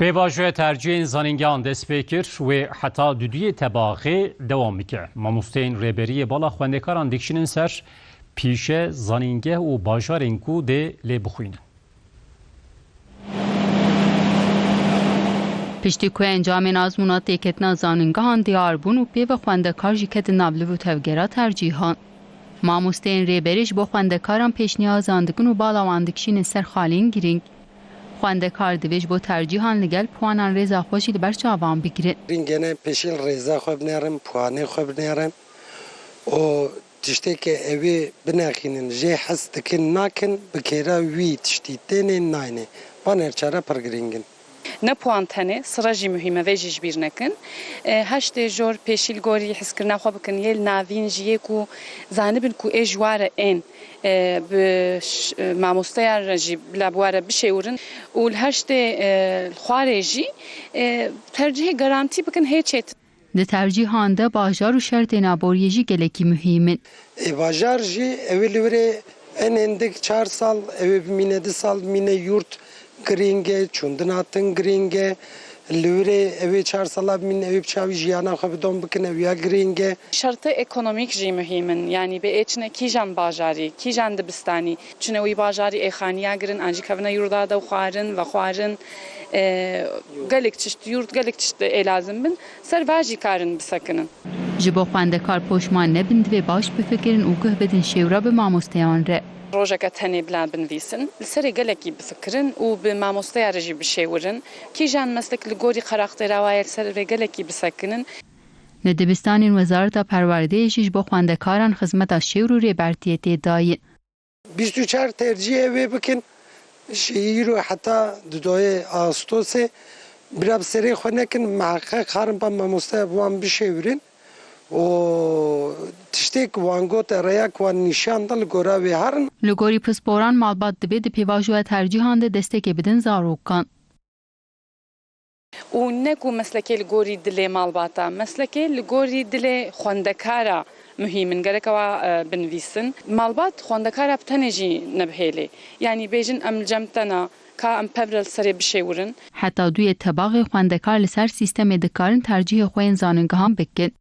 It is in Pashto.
به واجه ترجیح انزانینگان دست فکر و حتا دودی تباقی دوام میکه. ماموستین ریبری بالا خوندکاران دکشنن سر پیش زانینگه و باجار اینکو ده پشتی بخوینه. که انجام این آزمونات دیکتنا زانینگه هان دیار بون و پیو خوندکار جیکت نبلو و توگیرا ترجیه هان. ما مستین ریبریش بخوندکاران پیشنی آزاندگون و بالا واندکشن سر گیرینگ. Xwendekar divê ji bo tercîhan li gel puanan rêza xwe jî li ber çavan bigirin. Gene peşin rêza xwe binêrim, puanê xwe binêrim û tiştekê evê binexînin jê hes dikin nakin bi kêra wî tiştî tenê nayne. Baner çare pir giringin. نپوانتنه سراجی مهمه و جیش بیر نکن هشت جور پیشیل گوری حس کرنا خواه بکن یه ناوین جیه کو زانبن کو ای جوار این ماموسته یار جی لابوار بشیورن و هشت خواره جی ترجیح گارانتی بکن هیچیت Di tercihan de bajar û şertêna boryejî gelekî mühim in. Bajar jî evê li wirê en endik çar sal evê mîne di sal mîne yurt گرینگه چوندناتن گرینگه لوره اوی چار سالا من اوی بچاوی جیانا خواب دون بکن اویا گرینگه شرط اکنومیک جی مهمن یعنی به اچنه کی جان باجاری کی جان دبستانی چون اوی باجاری اخانیا گرن انجی کبنا یوردا دا خوارن و خوارن گلک چشت یورد گلک چشت الازم بن سر واجی کارن بسکنن جبو خواندکار پشمان نبند و باش بفکرن او که بدن شورا به ماموستیان ره û guh bidin şêwra bi mamosteyan re. Rojeka tenê bila binivîsin li serê gelekî bifikirin û bi mamosteya re jî bişêwirin kîjan meslek li gorî xeraxtêra waye ser vê gelekî bisekinin Li dibistanên Wezareta Perwerdeyê jî ji bo xwendekaran xizmeta şêwr û rêbertiyê tê dayin. 24 tercih evê bikin şehîr û heta di doyê Ağustosê bira bi serê xwe nekin meheqeq harin ba wan nîşan da li gora wê herin Li gorî pisporan malbat dibe di pêvajoya tercîhan de destekê bidin zarokan. û ne ku meslekê li gorî dilê malbata meslekê li gorî dilê xwendekara mühîmin gerekewa binivîsin malbat xwendekara tenê jî nebihêlê yanî bêjin em cem tena ka em pevrel serê bişêwirin Heta duyê tebaxê xwendekar li ser sîstemê dikarin tercihê xwe yên zanîngehan bikin.